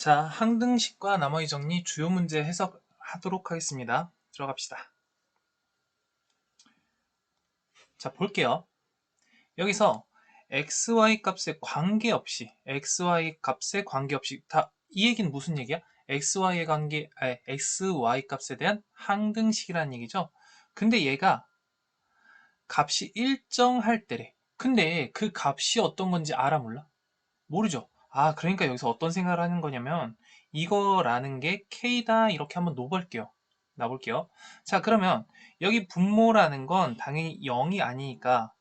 자, 항등식과 나머지 정리 주요 문제 해석하도록 하겠습니다. 들어갑시다. 자, 볼게요. 여기서 xy 값에 관계없이 xy 값에 관계없이 다 이 얘기는 무슨 얘기야? xy의 관계, 아니, xy 값에 대한 항등식이라는 얘기죠. 근데 얘가 값이 일정할 때래. 근데 그 값이 어떤 건지 알아 몰라? 모르죠. 아, 그러니까 여기서 어떤 생각을 하는 거냐면 이거라는 게 k다 이렇게 한번 놓을게요. 놔볼게요. 자, 그러면 여기 분모라는 건 당연히 0이 아니니까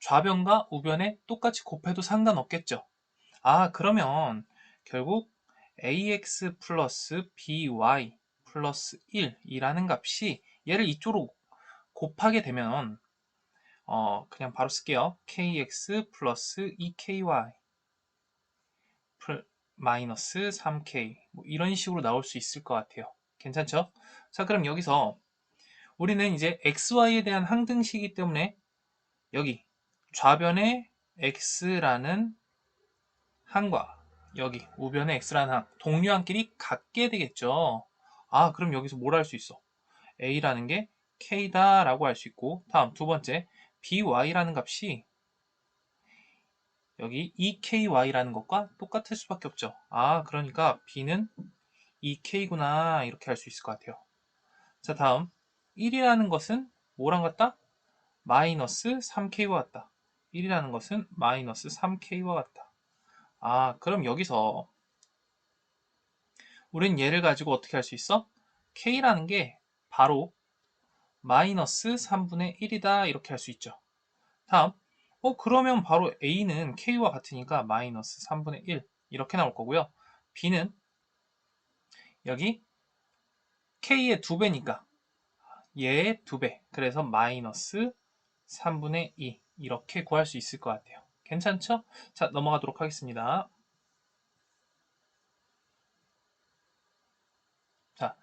좌변과 우변에 똑같이 곱해도 상관없겠죠. 아, 그러면 결국 ax 플러스 by 플러스 1이라는 값이 얘를 이쪽으로 곱하게 되면 어, 그냥 바로 쓸게요. kx 플러스 2ky 마이너스 3k 뭐 이런 식으로 나올 수 있을 것 같아요. 괜찮죠? 자 그럼 여기서 우리는 이제 xy에 대한 항등식이기 때문에 여기 좌변에 x라는 항과 여기 우변에 x라는 항 동류항끼리 같게 되겠죠. 아 그럼 여기서 뭘 할 수 있어? a라는 게 k다 라고 할 수 있고 다음 두 번째 by라는 값이 여기 EKY라는 것과 똑같을 수밖에 없죠. 아, 그러니까 B는 EK구나 이렇게 할 수 있을 것 같아요. 자, 다음 1이라는 것은 뭐랑 같다? 마이너스 3K와 같다. 1이라는 것은 마이너스 3K와 같다. 아, 그럼 여기서 우린 얘를 가지고 어떻게 할 수 있어? K라는 게 바로 마이너스 3분의 1이다 이렇게 할 수 있죠. 다음 어 그러면 바로 A는 K와 같으니까 마이너스 3분의 1 이렇게 나올 거고요. B는 여기 K의 2배니까 얘의 2배 그래서 마이너스 3분의 2 이렇게 구할 수 있을 것 같아요. 괜찮죠? 자 넘어가도록 하겠습니다. 자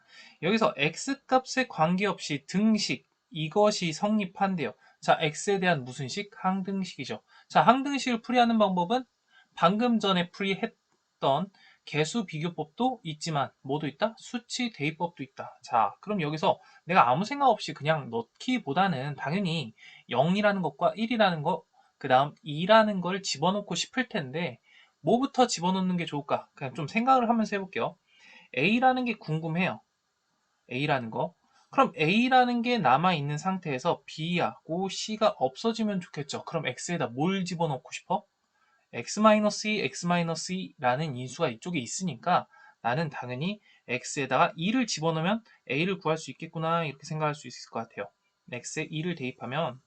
여기서 x값에 관계없이 등식 이것이 성립한대요. 자, x에 대한 무슨 식? 항등식이죠. 자, 항등식을 풀이하는 방법은 방금 전에 풀이했던 개수 비교법도 있지만 뭐도 있다? 수치 대입법도 있다. 자, 그럼 여기서 내가 아무 생각 없이 그냥 넣기보다는 당연히 0이라는 것과 1이라는 것, 그 다음 2라는 걸 집어넣고 싶을 텐데 뭐부터 집어넣는 게 좋을까? 그냥 좀 생각을 하면서 해볼게요. A라는 게 궁금해요. A라는 거. 그럼 A라는 게 남아있는 상태에서 B하고 C가 없어지면 좋겠죠. 그럼 X에다 뭘 집어넣고 싶어? X-2, X-2라는 인수가 이쪽에 있으니까 나는 당연히 X에다가 2를 집어넣으면 A를 구할 수 있겠구나 이렇게 생각할 수 있을 것 같아요. X에 2를 대입하면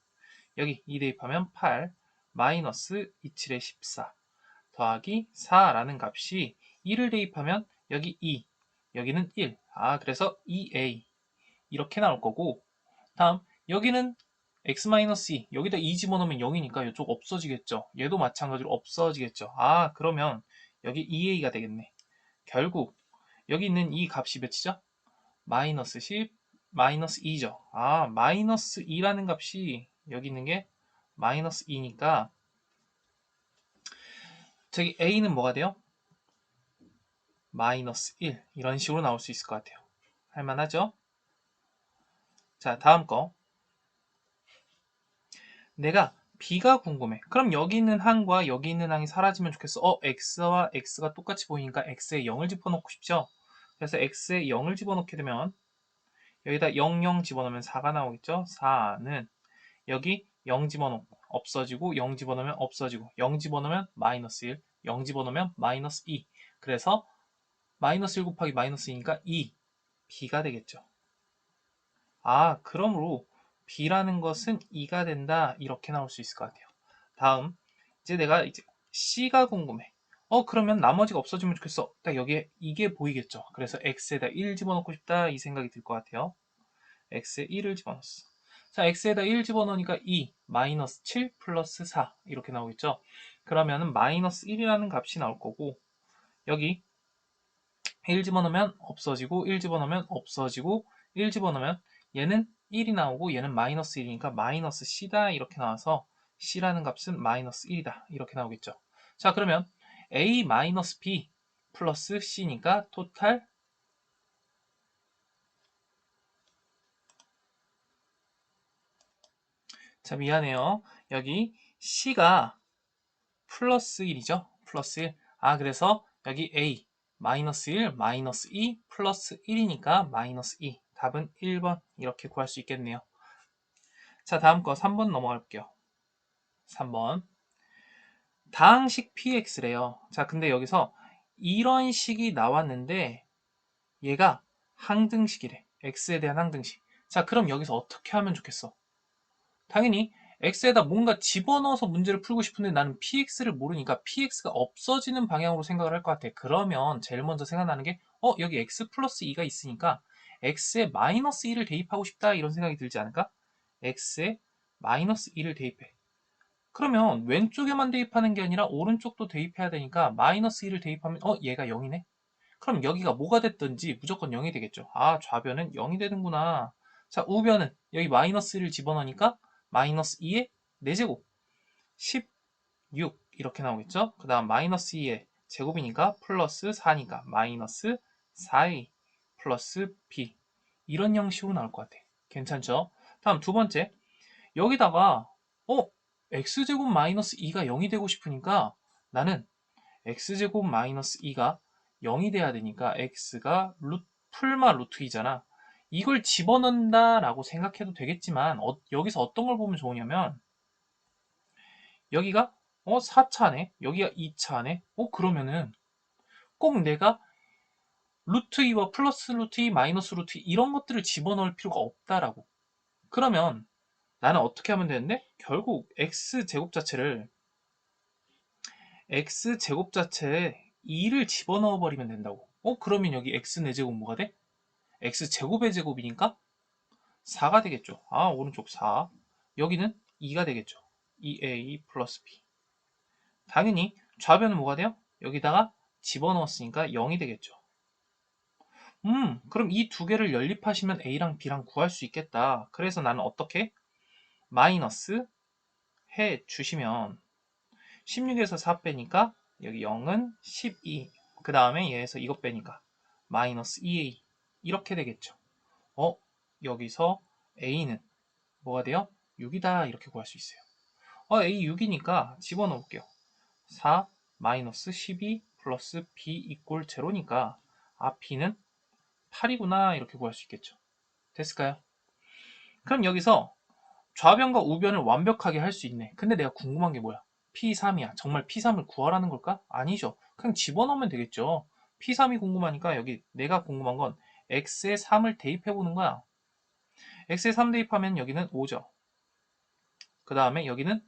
여기 2 대입하면 8 마이너스 27에 14 더하기 4라는 값이 2를 대입하면 여기 2 여기는 1 아 그래서 2A 이렇게 나올 거고 다음 여기는 x-2 여기다 2 집어넣으면 0이니까 이쪽 없어지겠죠. 얘도 마찬가지로 없어지겠죠. 아 그러면 여기 2a가 되겠네. 결국 여기 있는 이 값이 몇이죠? 마이너스 10 마이너스 2죠. 아 마이너스 2라는 값이 여기 있는 게 마이너스 2니까 저기 a는 뭐가 돼요? 마이너스 1 이런 식으로 나올 수 있을 것 같아요. 할만하죠? 자, 다음 거. 내가 b가 궁금해. 그럼 여기 있는 항과 여기 있는 항이 사라지면 좋겠어. 어, x와 x가 똑같이 보이니까 x에 0을 집어넣고 싶죠? 그래서 x에 0을 집어넣게 되면 여기다 0, 0 집어넣으면 4가 나오겠죠? 4는 여기 0 집어넣고 없어지고 0 집어넣으면 없어지고 0 집어넣으면 마이너스 1, 0 집어넣으면 마이너스 2 그래서 마이너스 1 곱하기 마이너스 2니까 2, b가 되겠죠. 아, 그러므로 B라는 것은 2가 된다. 이렇게 나올 수 있을 것 같아요. 다음, 이제 내가 이제 C가 궁금해. 어, 그러면 나머지가 없어지면 좋겠어. 딱 여기에 이게 보이겠죠. 그래서 X에다 1 집어넣고 싶다. 이 생각이 들 것 같아요. X에 1을 집어넣었어. 자, X에다 1 집어넣으니까 2, 마이너스 7 플러스 4 이렇게 나오겠죠. 그러면은 마이너스 1이라는 값이 나올 거고 여기 1 집어넣으면 없어지고 1 집어넣으면 없어지고 1 집어넣으면 얘는 1이 나오고 얘는 마이너스 1이니까 마이너스 C다 이렇게 나와서 C라는 값은 마이너스 1이다 이렇게 나오겠죠. 자 그러면 A 마이너스 B 플러스 C니까 토탈 자 미안해요. 여기 C가 플러스 1이죠. 플러스 1. 아 그래서 여기 A 마이너스 1 마이너스 2 플러스 1이니까 마이너스 2 답은 1번 이렇게 구할 수 있겠네요. 자 다음 거 3번 넘어갈게요. 3번 다항식 px래요. 자 근데 여기서 이런 식이 나왔는데 얘가 항등식이래. x에 대한 항등식. 자 그럼 여기서 어떻게 하면 좋겠어? 당연히 x에다 뭔가 집어넣어서 문제를 풀고 싶은데 나는 px를 모르니까 px가 없어지는 방향으로 생각을 할 것 같아. 그러면 제일 먼저 생각나는 게 어 여기 x 플러스 2가 있으니까 x에 마이너스 1을 대입하고 싶다 이런 생각이 들지 않을까? x에 마이너스 1을 대입해. 그러면 왼쪽에만 대입하는 게 아니라 오른쪽도 대입해야 되니까 마이너스 1을 대입하면 어 얘가 0이네? 그럼 여기가 뭐가 됐든지 무조건 0이 되겠죠. 아 좌변은 0이 되는구나. 자 우변은 여기 마이너스 1을 집어넣으니까 마이너스 2의 4제곱 16 이렇게 나오겠죠. 그 다음 마이너스 2의 제곱이니까 플러스 4니까 마이너스 4a 플러스 b 이런 형식으로 나올 것 같아. 괜찮죠? 다음 두 번째 여기다가 어 x제곱 마이너스 2가 0이 되고 싶으니까 나는 x제곱 마이너스 2가 0이 돼야 되니까 x가 루, 풀마 루트 2잖아. 이걸 집어넣는다 라고 생각해도 되겠지만 어, 여기서 어떤 걸 보면 좋으냐면 여기가 어 4차네 여기가 2차네 어 그러면은 꼭 내가 루트 2와 플러스 루트 2 마이너스 루트 2 이런 것들을 집어넣을 필요가 없다라고. 그러면 나는 어떻게 하면 되는데? 결국 x 제곱 자체를 x 제곱 자체에 2를 집어넣어 버리면 된다고. 어? 그러면 여기 x 4제곱 뭐가 돼? x 제곱의 제곱이니까 4가 되겠죠. 아 오른쪽 4 여기는 2가 되겠죠. 2a 플러스 b. 당연히 좌변은 뭐가 돼요? 여기다가 집어넣었으니까 0이 되겠죠 음 그럼 이 두 개를 연립하시면 a랑 b랑 구할 수 있겠다 그래서 나는 어떻게? 마이너스 해 주시면 16에서 4 빼니까 여기 0은 12. 그 다음에 얘에서 이것 빼니까 마이너스 2a. 이렇게 되겠죠. 어? 여기서 a는 뭐가 돼요? 6이다. 이렇게 구할 수 있어요. 어, a 6이니까 집어넣을게요. 4 마이너스 12 플러스 b 이꼴 제로니까 아 b는 8이구나. 이렇게 구할 수 있겠죠. 됐을까요? 그럼 여기서 좌변과 우변을 완벽하게 할 수 있네. 근데 내가 궁금한 게 뭐야? P3이야. 정말 P3을 구하라는 걸까? 아니죠. 그냥 집어넣으면 되겠죠. P3이 궁금하니까 여기 내가 궁금한 건 X에 3을 대입해 보는 거야. X에 3 대입하면 여기는 5죠. 그 다음에 여기는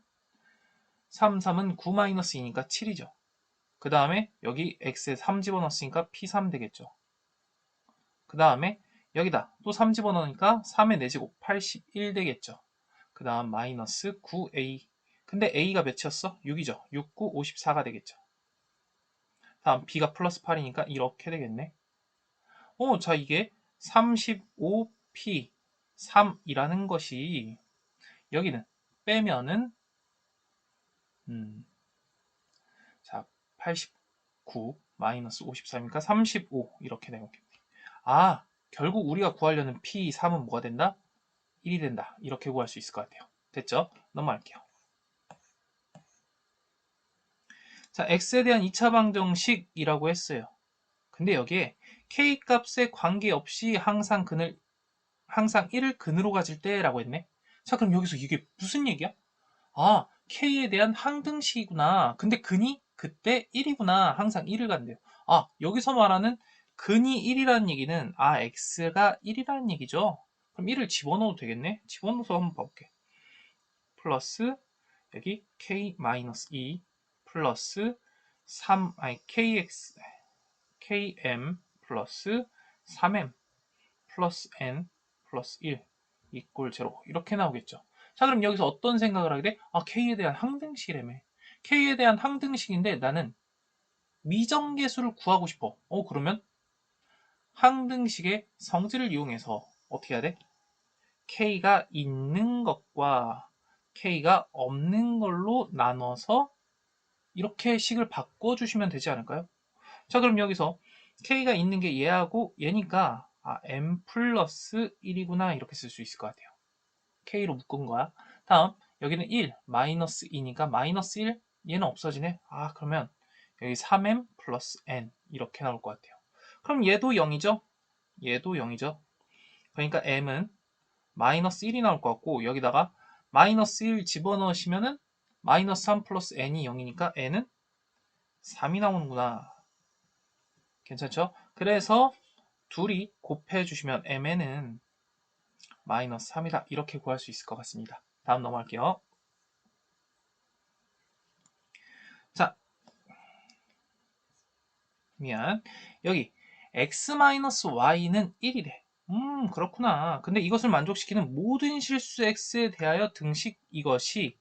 3, 3은 9-2니까 7이죠. 그 다음에 여기 X에 3 집어넣었으니까 P3 되겠죠. 그 다음에 여기다 또 3 집어넣으니까 3의 4제곱 81 되겠죠. 그 다음 마이너스 9a 근데 a가 몇이었어? 6이죠. 6, 9, 54가 되겠죠. 다음 b가 플러스 8이니까 이렇게 되겠네. 어, 자 이게 35p 3이라는 것이 여기는 빼면은 음, 자, 89 마이너스 54니까 35 이렇게 되겠네 아, 결국 우리가 구하려는 p3은 뭐가 된다? 1이 된다. 이렇게 구할 수 있을 것 같아요. 됐죠? 넘어갈게요. 자, x에 대한 2차 방정식이라고 했어요. 근데 여기에 k 값에 관계없이 항상 근을 항상 1을 근으로 가질 때라고 했네. 자, 그럼 여기서 이게 무슨 얘기야? 아, k에 대한 항등식이구나. 근데 근이 그때 1이구나. 항상 1을 간대요. 아, 여기서 말하는 근이 1이라는 얘기는 아, x가 1이라는 얘기죠. 그럼 1을 집어넣어도 되겠네? 집어넣어서 한번 봐볼게. 플러스 여기 k-2 플러스 3, 아니 kx, km 플러스 3m 플러스 n 플러스 1 이꼴 제로 이렇게 나오겠죠. 자 그럼 여기서 어떤 생각을 하게 돼? 아 k에 대한 항등식이라며. k에 대한 항등식인데 나는 미정계수를 구하고 싶어. 어 그러면 항등식의 성질을 이용해서 어떻게 해야 돼? K가 있는 것과 K가 없는 걸로 나눠서 이렇게 식을 바꿔주시면 되지 않을까요? 자, 그럼 여기서 k가 있는 게 얘하고 얘니까 아, m 플러스 1이구나 이렇게 쓸 수 있을 것 같아요. k로 묶은 거야. 다음 여기는 1 마이너스 2니까 마이너스 1 얘는 없어지네. 아 그러면 여기 3m 플러스 n 이렇게 나올 것 같아요. 그럼 얘도 0이죠? 얘도 0이죠? 그러니까 m은 마이너스 1이 나올 것 같고 여기다가 마이너스 1 집어넣으시면은 마이너스 3 플러스 n이 0이니까 n은 3이 나오는구나. 괜찮죠? 그래서 둘이 곱해 주시면 mn은 마이너스 3이다. 이렇게 구할 수 있을 것 같습니다. 다음 넘어갈게요. 자, 미안. 여기 x-y는 1이래. 음, 그렇구나. 근데 이것을 만족시키는 모든 실수 x에 대하여 등식 이것이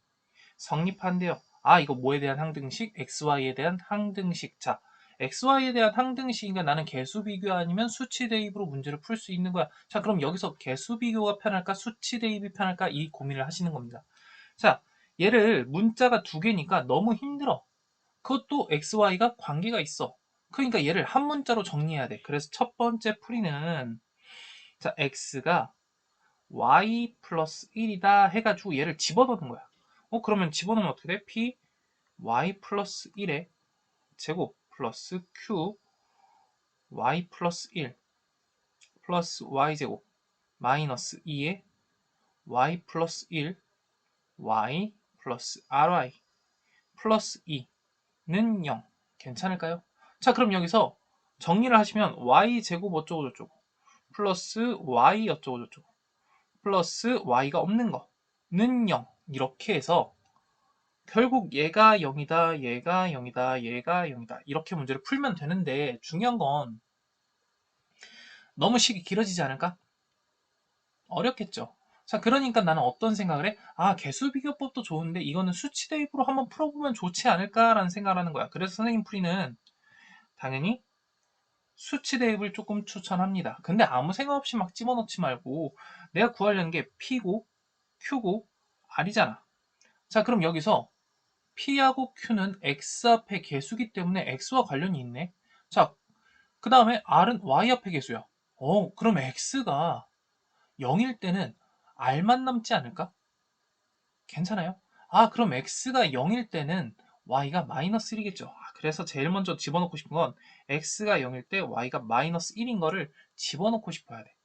성립한대요. 아, 이거 뭐에 대한 항등식? xy에 대한 항등식. 자, xy에 대한 항등식이니까 나는 개수 비교 아니면 수치 대입으로 문제를 풀 수 있는 거야. 자, 그럼 여기서 개수 비교가 편할까? 수치 대입이 편할까? 이 고민을 하시는 겁니다. 자, 얘를 문자가 두 개니까 너무 힘들어. 그것도 xy가 관계가 있어. 그러니까 얘를 한 문자로 정리해야 돼. 그래서 첫 번째 풀이는 자, x가 y 플러스 1이다 해가지고 얘를 집어넣는 거야. 어, 그러면 집어넣으면 어떻게 돼? p y 플러스 1의 제곱 플러스 q y 플러스 1 플러스 y 제곱 마이너스 2의 y 플러스 1 y 플러스 ry 플러스 2는 0 괜찮을까요? 자 그럼 여기서 정리를 하시면 y 제곱 어쩌고 저쩌고 플러스 y 어쩌고 저쩌고 플러스 y가 없는 거는 0 이렇게 해서 결국 얘가 0이다, 얘가 0이다, 얘가 0이다 이렇게 문제를 풀면 되는데 중요한 건 너무 식이 길어지지 않을까? 어렵겠죠. 자, 그러니까 나는 어떤 생각을 해? 아, 개수 비교법도 좋은데 이거는 수치 대입으로 한번 풀어보면 좋지 않을까라는 생각을 하는 거야. 그래서 선생님 풀이는 당연히 수치 대입을 조금 추천합니다. 근데 아무 생각 없이 막 집어넣지 말고 내가 구하려는 게 P고 Q고 R이잖아. 자, 그럼 여기서 P하고 Q는 X 앞에 개수기 때문에 X와 관련이 있네. 자, 그 다음에 R은 Y 앞에 개수야. 어, 그럼 X가 0일 때는 R만 남지 않을까? 괜찮아요? 아, 그럼 X가 0일 때는 Y가 마이너스 1이겠죠. 아, 그래서 제일 먼저 집어넣고 싶은 건 X가 0일 때 Y가 마이너스 1인 거를 집어넣고 싶어야 돼.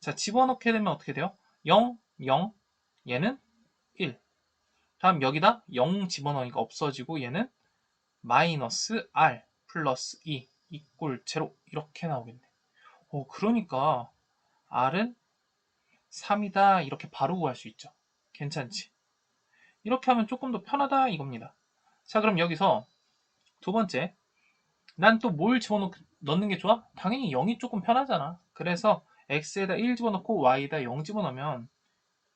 자, 집어넣게 되면 어떻게 돼요? 0, 0, 얘는 1. 다음 여기다 0 집어넣으니까 없어지고 얘는 마이너스 R 플러스 2 이꼴 제로 이렇게 나오겠네. 어, 그러니까 R은 3이다 이렇게 바로 구할 수 있죠. 괜찮지? 이렇게 하면 조금 더 편하다 이겁니다. 자 그럼 여기서 두 번째 난 또 뭘 집어넣는 게 좋아? 당연히 0이 조금 편하잖아. 그래서 x에다 1 집어넣고 y에다 0 집어넣으면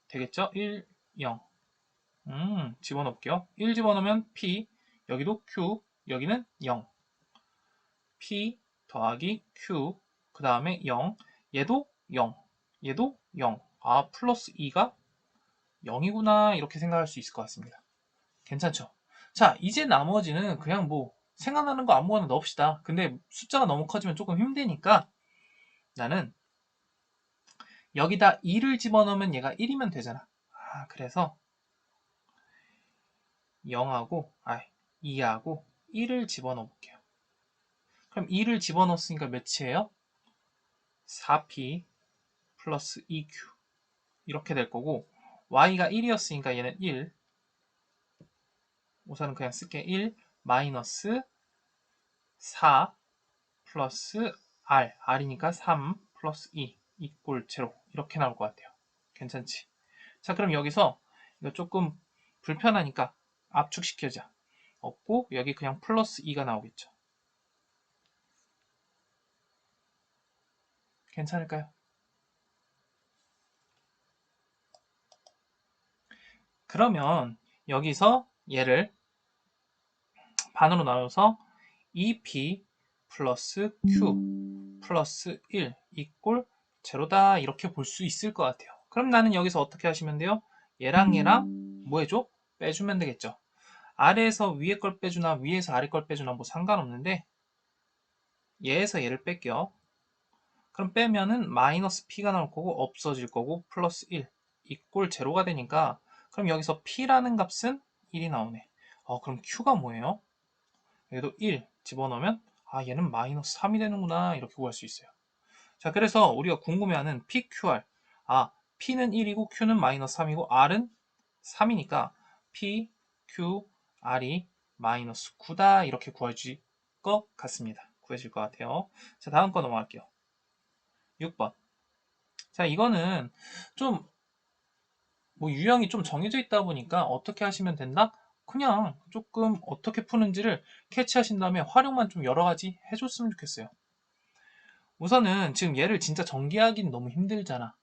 되겠죠? 1, 0 음, 집어넣을게요. 1 집어넣으면 P, 여기도 Q, 여기는 0. P 더하기 Q, 그 다음에 0. 얘도 0. 얘도 0. 아, 플러스 2가 0이구나. 이렇게 생각할 수 있을 것 같습니다. 괜찮죠? 자, 이제 나머지는 그냥 뭐 생각나는 거 아무거나 넣읍시다. 근데 숫자가 너무 커지면 조금 힘드니까 나는 여기다 2를 집어넣으면 얘가 1이면 되잖아. 아, 그래서 0하고, 아, 2하고 1을 집어넣어 볼게요. 그럼 2를 집어넣었으니까 몇이에요? 4p 플러스 2q 이렇게 될 거고 y가 1이었으니까 얘는 1 우선은 그냥 쓸게 1 마이너스 4 플러스 r r이니까 3 플러스 2 이꼴 제로 이렇게 나올 것 같아요. 괜찮지? 자 그럼 여기서 이거 조금 불편하니까 압축시켜자. 없고 여기 그냥 플러스 2가 나오겠죠. 괜찮을까요? 그러면 여기서 얘를 반으로 나눠서 2p 플러스 q 플러스 1 이꼴 제로다 이렇게 볼 수 있을 것 같아요. 그럼 나는 여기서 어떻게 하시면 돼요? 얘랑 얘랑 뭐 해줘? 빼주면 되겠죠. 아래에서 위에 걸 빼주나 위에서 아래 걸 빼주나 뭐 상관없는데 얘에서 얘를 뺄게요. 그럼 빼면은 마이너스 p가 나올 거고 없어질 거고 플러스 1 이꼴 제로가 되니까 그럼 여기서 p라는 값은 1이 나오네. 어, 그럼 q가 뭐예요? 여기도 1 집어넣으면 아 얘는 마이너스 3이 되는구나 이렇게 구할 수 있어요. 자 그래서 우리가 궁금해하는 PQR 아 P는 1이고 Q는 마이너스 3이고 R은 3이니까 P, Q, R이 마이너스 9다 이렇게 구해질 것 같습니다. 구해질 것 같아요. 자 다음 거 넘어갈게요. 6번 자 이거는 좀 뭐 유형이 좀 정해져 있다 보니까 어떻게 하시면 된다? 그냥 조금 어떻게 푸는지를 캐치하신 다음에 활용만 좀 여러 가지 해줬으면 좋겠어요. 우선은 지금 얘를 진짜 전개하기는 너무 힘들잖아.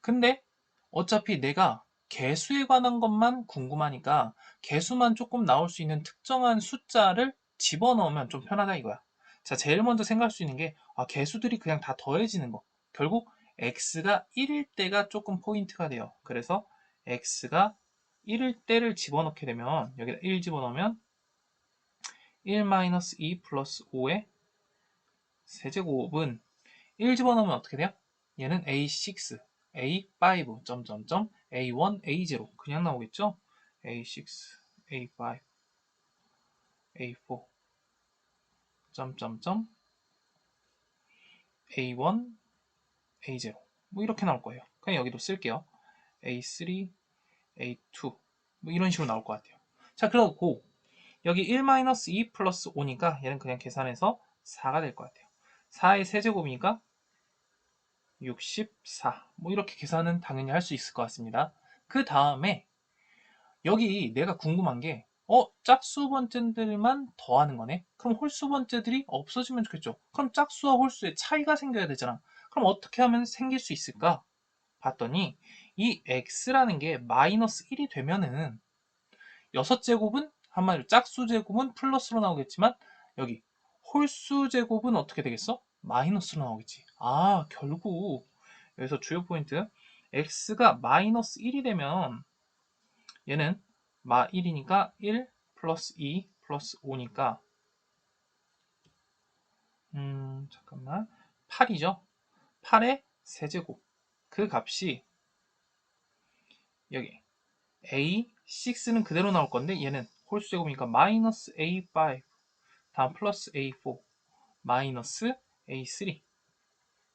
근데 어차피 내가 개수에 관한 것만 궁금하니까 개수만 조금 나올 수 있는 특정한 숫자를 집어넣으면 좀 편하다 이거야. 자, 제일 먼저 생각할 수 있는 게 아, 개수들이 그냥 다 더해지는 거. 결국 x가 1일 때가 조금 포인트가 돼요. 그래서 x가 1일 때를 집어넣게 되면 여기다 1 집어넣으면 1-2 플러스 5의 세제곱은 1 집어넣으면 어떻게 돼요? 얘는 A6, A5, 점점점, A1, A0 그냥 나오겠죠? A6, A5, A4, 점점점, A1, A0 뭐 이렇게 나올 거예요. 그냥 여기도 쓸게요. A3, A2 뭐 이런 식으로 나올 것 같아요. 자 그러고 여기 1-2 플러스 5니까 얘는 그냥 계산해서 4가 될 것 같아요. 4의 세제곱이니까 64. 뭐 이렇게 계산은 당연히 할 수 있을 것 같습니다. 그 다음에 여기 내가 궁금한 게 어, 짝수 번째들만 더하는 거네? 그럼 홀수 번째들이 없어지면 좋겠죠. 그럼 짝수와 홀수의 차이가 생겨야 되잖아. 그럼 어떻게 하면 생길 수 있을까? 봤더니 이 x라는 게 마이너스 1이 되면은 6제곱은 한마디로 짝수 제곱은 플러스로 나오겠지만 여기 홀수 제곱은 어떻게 되겠어? 마이너스로 나오겠지. 아, 결국 여기서 주요 포인트 x가 마이너스 1이 되면 얘는 마 1이니까 1 플러스 2 플러스 5니까 음, 잠깐만 8이죠. 8의 세제곱 그 값이 여기 a6는 그대로 나올 건데 얘는 홀수 제곱이니까 마이너스 a5 다음 플러스 a4 마이너스 a3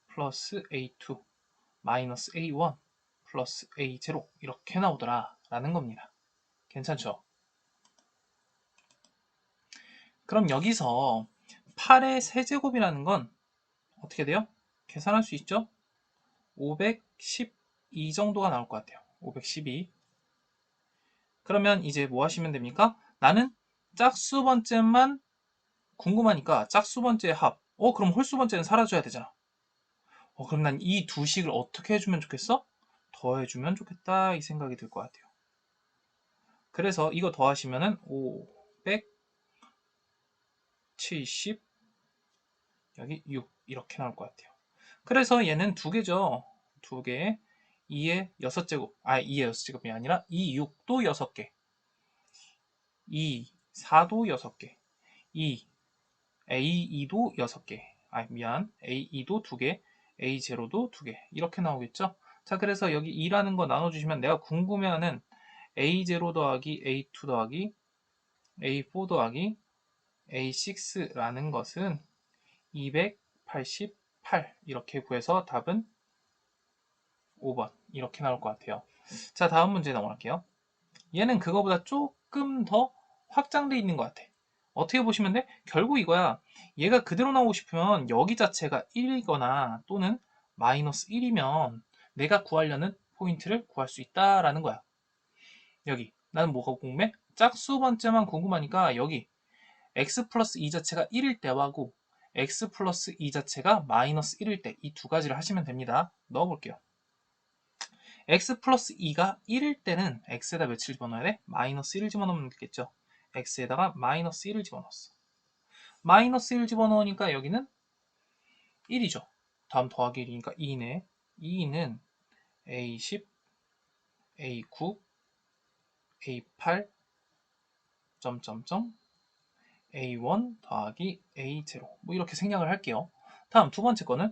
플러스 a2 마이너스 a1 플러스 a0 이렇게 나오더라 라는 겁니다. 괜찮죠? 그럼 여기서 8의 세제곱이라는 건 어떻게 돼요? 계산할 수 있죠? 512 정도가 나올 것 같아요. 512 그러면 이제 뭐 하시면 됩니까? 나는 짝수 번째만 궁금하니까 짝수 번째 합. 어, 그럼 홀수 번째는 사라져야 되잖아. 어, 그럼 난 이 두 식을 어떻게 해주면 좋겠어? 더해주면 좋겠다. 이 생각이 들 것 같아요. 그래서 이거 더하시면은 570 여기 6 이렇게 나올 것 같아요. 그래서 얘는 두 개죠. 두 개. 2의 6제곱. 아, 2의 6제곱이 아니라 2, 6도 6개. 2, 4도 6개. 2, A2도 6개. 아, 미안. A2도 2개. A0도 2개. 이렇게 나오겠죠? 자, 그래서 여기 2라는 거 나눠주시면 내가 궁금해하는 A0 더하기 A2 더하기 A4 더하기 A6라는 것은 288 이렇게 구해서 답은 5번 이렇게 나올 것 같아요. 자 다음 문제 넘어갈게요. 얘는 그거보다 조금 더 확장돼 있는 것 같아. 어떻게 보시면 돼? 결국 이거야. 얘가 그대로 나오고 싶으면 여기 자체가 1이거나 또는 마이너스 1이면 내가 구하려는 포인트를 구할 수 있다라는 거야. 여기 나는 뭐가 궁금해? 짝수 번째만 궁금하니까 여기 x 플러스 2 자체가 1일 때하고 x 플러스 2 자체가 마이너스 1일 때 이 두 가지를 하시면 됩니다. 넣어볼게요. X 플러스 2가 1일 때는 x에다 며칠 집어넣어야 돼? 마이너스 1을 집어넣으면 되겠죠. x에다가 마이너스 1을 집어넣었어. 마이너스 1 집어넣으니까 여기는 1이죠. 다음 더하기 1이니까 2네. 2는 a10, a9, a8, 점점점, a1 더하기 a0 뭐 이렇게 생략을 할게요. 다음 두 번째 거는